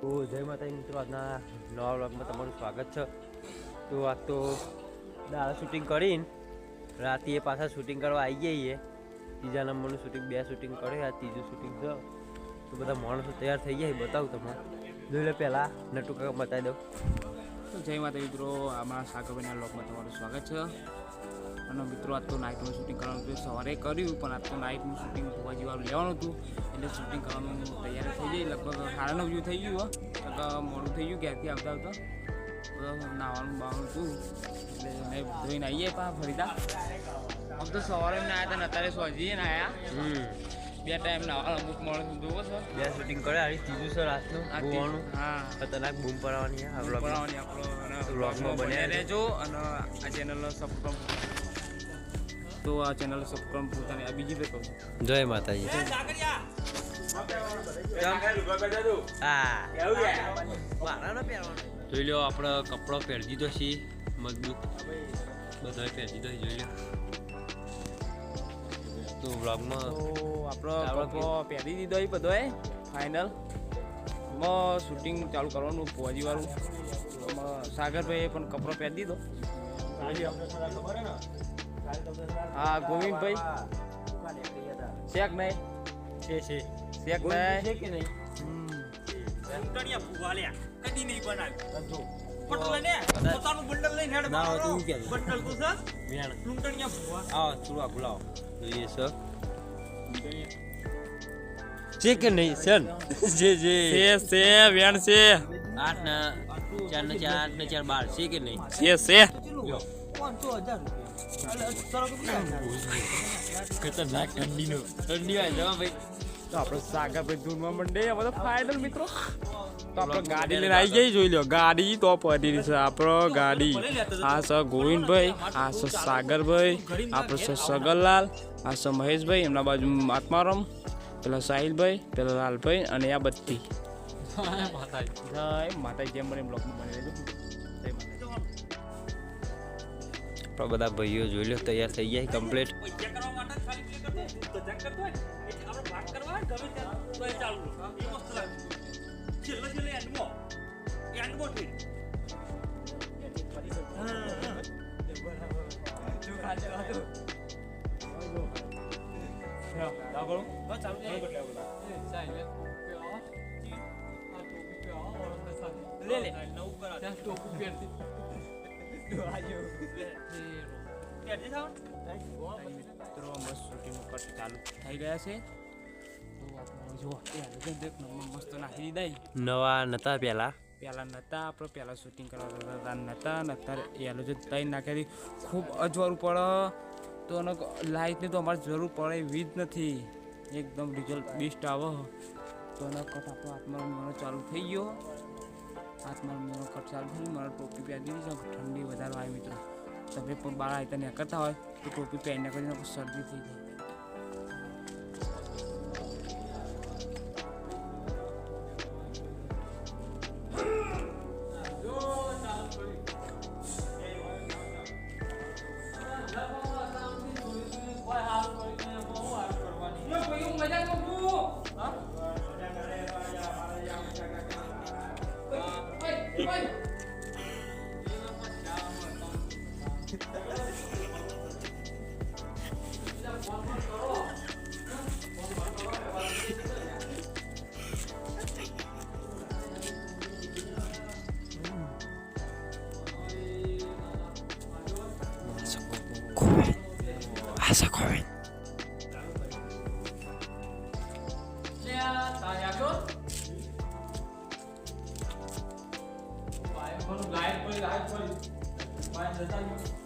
તો જય માતાજી મિત્રો, આજના નવા વ્લોગમાં તમારું સ્વાગત છે. તો આજ તો દાળ શૂટિંગ કરીને રાતે પાછા શૂટિંગ કરવા આવી જઈએ. ત્રીજા નંબરનું શૂટિંગ બે શૂટિંગ કરે, આ ત્રીજું શૂટિંગ છે. તો બધા માણસો તૈયાર થઈ જાય બતાવું તમને. જોઈ લે પહેલાં, નટુ કાકા બતાવી દઉં. જય માતા મિત્રો અમારા સાગરભાઈના બ્લોગમાં તમારું સ્વાગત છે. અને મિત્રો આજ તો નાઇટનું શૂટિંગ કરવાનું હતું સવારે કર્યું પણ આજ તો નાઇટનું શૂટિંગ ભોવા જેવાનું લેવાનું હતું. એટલે શૂટિંગ કરવાનું તૈયારી થઈ ગઈ. લગભગ સાડા નવ જેવું થઈ ગયું હોય લગભગ મોડું થઈ ગયું ઘેરથી આવતા આવતા. નાવાનું બાવાનું હતું. એટલે મેં ધોઈને આવીએ પા ફરીતા આમ તો સવારે ના આવ્યા હતા અત્યારે સોજીએ ને આવ્યા બે ટાઈમ નાવા અમુક મોડું જોવો સર બે શૂટિંગ કરે આવી ત્રીજું છે રાતનું આ ગોવાનું હા. ખતરનાક બૂમ પડાવવાની આ બનાવવાની આપણો બન્યા બન્યા રહેજો. અને આ ચેનલનો સબસ્ક્રાઈબ તો આ ચેનલ સબસ્ક્રાઈબ પોતાની આ બીજી ભાઈ કહું જય માતાજી જોઈ લો આપણે કપડો પહેરી દીધો છે મજબૂત. બધા પહેરી દીધો છે જોઈ લો તો વ્લોગમાં તો આપણો આપણો કપડો પહેરી દીધો એ બધોય ફાઇનલમાં શૂટિંગ ચાલુ કરવાનું ફોજીવાળું વાળું સાગરભાઈએ પણ કપડો પહેરી દીધો. હા ગોવિંદભાઈ શેક નહીં છે છે. શેક કોઈ છે કે નહીં? લૂંટણીયા ફુવાલ્યા કદી નહીં બનાવ્યું. પટલે ને પોતાનું બંડલ લઈને હેડ ના હોય તો મારો હું કહેતો. બંડલ તો છે? વિયાણ લૂંટણીયા ફુવા આવો થોડું આગળ જોઈએ સર. છે કે નહીં સર? જે જે છે વેણ છે. આઠ ના ચાર ને ચાર આઠ ને ચાર બાર. છે કે નહીં? છે છે. હજાર ખતરનાક ઠંડીનો. ઠંડી હોય જવા ભાઈ. તો આપણે સાગરભાઈ ધૂનમાં મંડે. હવે તો ફાઇનલ મિત્રો. તો આપણે ગાડી લઈને આવી જઈ જોઈ લો ગાડી તો પડી છે આપણો ગાડી. આ છે ગોવિંદભાઈ આ છે સાગરભાઈ આપણો છે સગરલાલ આ છે મહેશભાઈ એમના બાજુ આત્મારામ પેલા સાહિલભાઈ પેલા લાલભાઈ અને આ બધી. માતાજી. જેમ મને બ્લોગમાં બની રહેજો જય માતાજી. આપણા બધા ભાઈઓ જોઈ લો તૈયાર થઈ ગયા કમ્પ્લીટ લે લે નવું કરા પહેરજે સાવન શૂટિંગ ચાલુ થઈ ગયા છે નવા નતા પેલા? પહેલાં નહોતા આપણે પહેલાં શૂટિંગ કરવા હતા. નહોતા ને અત્યારે એલો જો તઈ ખૂબ અજવાળું પડે. તો એને લાઇટની તો અમારે જરૂર પડે એવી જ નથી. એકદમ રિઝલ્ટ બેસ્ટ આવે. તો એનો કટ આપણો આત્માનો મેળો ચાલુ થઈ ગયો. કટ ચાલુ થઈ મારે ટોપી પહેરી દીધી છે, ઠંડી વધારે આવી મિત્રો. તમે પણ બહાર આવી ત્યાં કરતા હોય, તો ટોપી પહેરીને કરીને શરદી થઈ જાય. as a coin. Hãy subscribe cho kênh Ghiền Mì Gõ Để không bỏ lỡ những video hấp dẫn